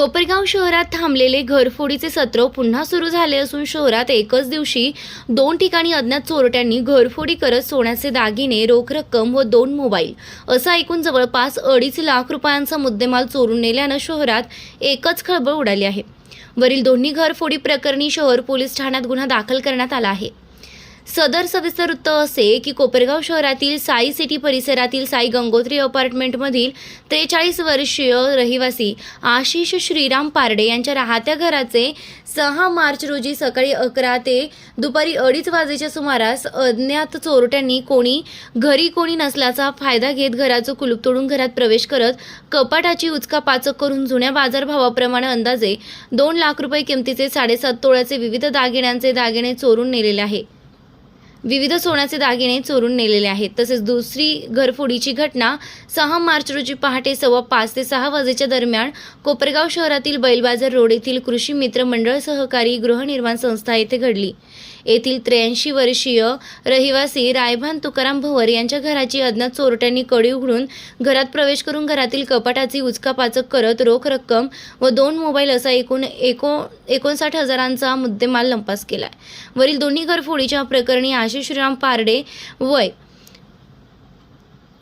कोपरगाव शहरात थांबलेले घरफोडीचे सत्र पुन्हा सुरू झाले असून शहरात एकच दिवशी दोन ठिकाणी अज्ञात चोरट्यांनी घरफोडी करत सोन्याचे दागिने रोख रक्कम व दोन मोबाईल. असं ऐकून जवळपास अडीच लाख रुपयांचा मुद्देमाल चोरून नेल्यानं शहरात एकच खळबळ उडाली आहे. वरील दोन्ही घरफोडी प्रकरणी शहर पोलीस ठाण्यात गुन्हा दाखल करण्यात आला आहे. सदर सविस्तर वृत्त असे की कोपरगाव शहरातील साई सिटी परिसरातील साई गंगोत्री अपार्टमेंटमधील त्रेचाळीस वर्षीय रहिवासी आशिष श्रीराम पारडे यांच्या राहत्या घराचे सहा मार्च रोजी सकाळी अकरा ते दुपारी अडीच वाजेच्या सुमारास अज्ञात चोरट्यांनी कोणी घरी कोणी नसल्याचा फायदा घेत घराचं कुलूप तोडून घरात प्रवेश करत कपाटाची उचकापाचक करून जुन्या बाजारभावाप्रमाणे अंदाजे दोन लाख रुपये किमतीचे साडेसात तोळ्याचे विविध दागिन्यांचे दागिने चोरून नेलेले आहे. विविध सोन्याचे दागिने चोरून नेलेले आहेत. तसेच दुसरी घरफोडीची घटना सहा मार्च रोजी पहाटे सव्वा पाच ते सहा वाजेच्या दरम्यान कोपरगाव शहरातील बैलबाजार रोड येथील कृषी मित्र मंडळ सहकारी गृहनिर्माण संस्था येथे घडली. येथील त्र्याऐंशी वर्षीय रहिवासी रायभान तुकाराम भवर यांच्या घराची अज्ञात चोरट्यांनी कडी उघडून घरात प्रवेश करून घरातील कपाटाची उचकापाचक करत रोख रक्कम व दोन मोबाईल असा एकूण एको एकोणसाठ हजारांचा मुद्देमाल लंपास केलाय. वरील दोन्ही घरफोडीच्या प्रकरणी आशिष श्रीराम पारडे वय.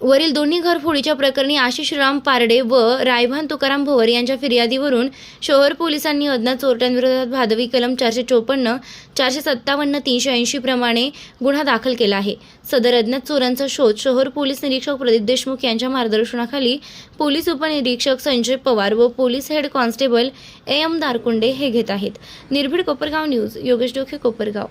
वरील दोन्ही घरफोडीच्या प्रकरणी आशिष राम पारडे व रायभान तुकाराम भोवर यांच्या फिर्यादीवरून शहर पोलिसांनी अज्ञात चोरट्यांविरोधात भादवी कलम चारशे चोपन्न चारशे सत्तावन्न तीनशे ऐंशी प्रमाणे गुन्हा दाखल केला आहे. सदर अज्ञात चोरांचा शोध शहर पोलीस निरीक्षक प्रदीप देशमुख यांच्या मार्गदर्शनाखाली पोलीस उपनिरीक्षक संजय पवार व police head constable A M Darkunde हे घेत आहेत. निर्भीड कोपरगाव न्यूज योगेश डोखे कोपरगाव.